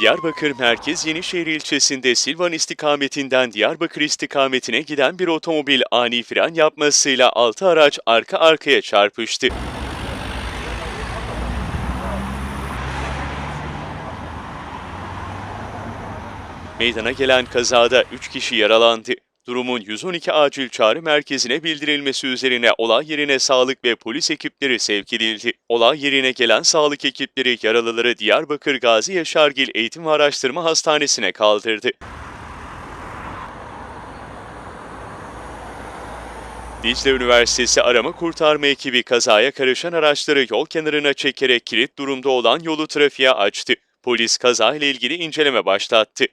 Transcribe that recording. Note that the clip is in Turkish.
Diyarbakır Merkez Yenişehir ilçesinde Silvan istikametinden Diyarbakır istikametine giden bir otomobil ani fren yapmasıyla 6 araç arka arkaya çarpıştı. Meydana gelen kazada 3 kişi yaralandı. Durumun 112 acil çağrı merkezine bildirilmesi üzerine olay yerine sağlık ve polis ekipleri sevk edildi. Olay yerine gelen sağlık ekipleri yaralıları Diyarbakır Gazi Yaşargil Eğitim ve Araştırma Hastanesi'ne kaldırdı. Dicle Üniversitesi arama kurtarma ekibi kazaya karışan araçları yol kenarına çekerek kilit durumda olan yolu trafiğe açtı. Polis kazayla ilgili inceleme başlattı.